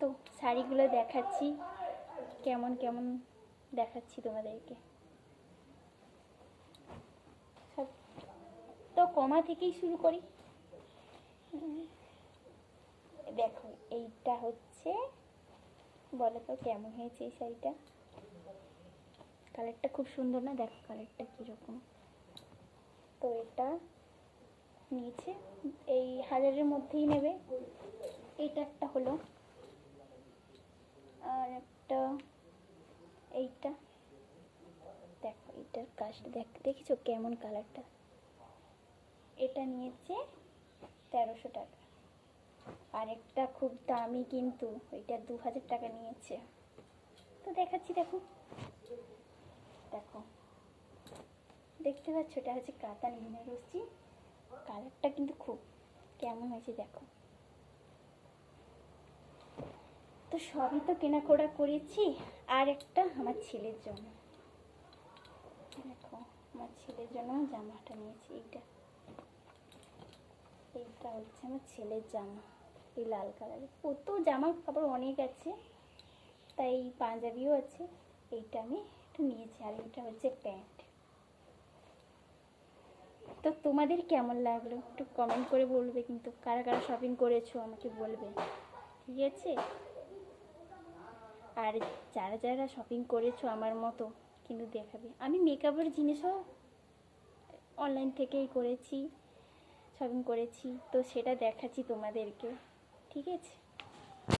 তো শাড়িগুলো দেখাচ্ছি। কেমন কেমন দেখাচ্ছি তোমাদেরকে। সব তো কমা থেকেই শুরু করি। দেখো, এইটা হচ্ছে বলো তো কেমন হয়েছে এই শাড়িটা? কালারটা খুব সুন্দর না? দেখো কালারটা কীরকম। তো এটা নিয়েছে, এই হাজারের মধ্যেই নেবে। এইটা একটা হলো আর একটা এইটা দেখো এটার কাজটা দেখ, দেখেছ কেমন কালারটা? এটা নিয়েছে তেরোশো টাকা। আর একটা খুব দামি কিন্তু ওইটা দু হাজার টাকা নিয়েছে। তো দেখাচ্ছি, দেখো। দেখো। দেখতে পাচ্ছ, এটা হচ্ছে কাতান বেনারসি। কালারটা কিন্তু খুব কেমন হয়েছে, দেখো। তো সবই তো কেনাকোড়া করেছি আর একটা আমার ছেলের জন্য। আমার ছেলের জন্য জামাটা নিয়েছি, এইটা। এইটা হচ্ছে আমার ছেলের জামা, এই লাল কালারের। ও তো জামা কাপড় অনেক আছে, তাই এই পাঞ্জাবিও আছে, এইটা আমি একটু নিয়েছি, আর এইটা হচ্ছে প্যান্ট। তো তোমাদের কেমন লাগল? একটু কমেন্ট করে বলবে কিন্তু, কারা কারা শপিং করেছ আমাকে বলবে। ঠিক আছে? আর যারা যারা শপিং করেছ আমার মতো কিন্তু দেখাবে। আমি মেকআপের জিনিসও অনলাইন থেকেই করেছি শপিং করেছি, তো সেটা দেখাচ্ছি তোমাদেরকে, ঠিক আছে?